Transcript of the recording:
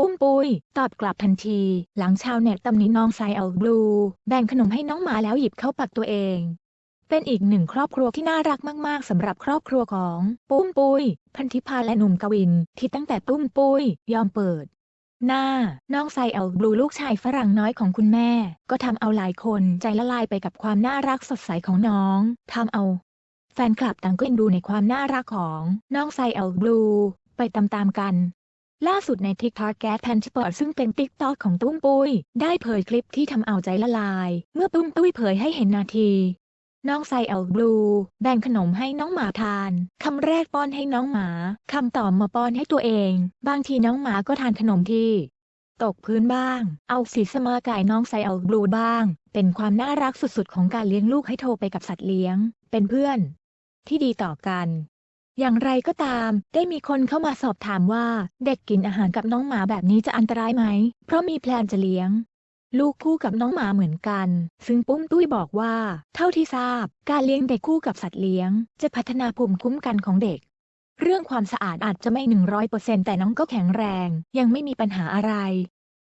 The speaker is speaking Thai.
ปุ้มปุ้ย ตอบกลับทันที หลังชาวเน็ตตำหนิน้องไซเอลบลู แบ่งขนมให้น้องหมาแล้วหยิบเข้าปากตัวเอง เป็นอีกหนึ่งครอบครัวที่น่ารักมากๆสำหรับครอบครัวของปุ้มปุ้ย พันธิพาและหนุ่มกวิน ที่ตั้งแต่ปุ้มปุ้ย ยอมเปิดหน้า น้องไซเอลบลูลูกชายฝรั่งน้อยของคุณแม่ ก็ทำเอาหลายคนใจละลายไปกับความน่ารักสดใสของน้องทำเอา แฟนคลับต่างก็เอ็นดูในความน่ารักของน้องไซเอลบลูไปตามๆกัน ล่าสุดใน TikTok แก๊สแพนชิปอร์ซึ่งเป็น TikTok ของตุ้มปุ้ย ได้เผยคลิปที่ทำเอาใจละลาย เมื่อตุ้มปุ้ยเผยให้เห็นนาที น้องไซเอลบลู แบ่งขนมให้น้องหมาทาน คำแรกป้อนให้น้องหมา คำต่อมาป้อนให้ตัวเอง บางทีน้องหมาก็ทานขนมที่ ตกพื้นบ้าง เอาสีสมาไก่น้องไซเอลบลูบ้าง เป็นความน่ารักสุดๆ ของการเลี้ยงลูกให้โทรไปกับสัตว์เลี้ยง เป็นเพื่อน ที่ดีต่อกัน อย่างไรก็ตาม ได้มีคนเข้ามาสอบถามว่า เด็กกินอาหารกับน้องหมาแบบนี้จะอันตรายไหม เพราะมีแพลนจะเลี้ยง ลูกคู่กับน้องหมาเหมือนกัน ซึ่งปุ้มตุ้ยบอกว่า เท่าที่ทราบ การเลี้ยงเด็กคู่กับสัตว์เลี้ยง จะพัฒนาภูมิคุ้มกันของเด็ก เรื่องความสะอาดอาจจะไม่ 100%แต่น้องก็แข็งแรง ยังไม่มีปัญหาอะไร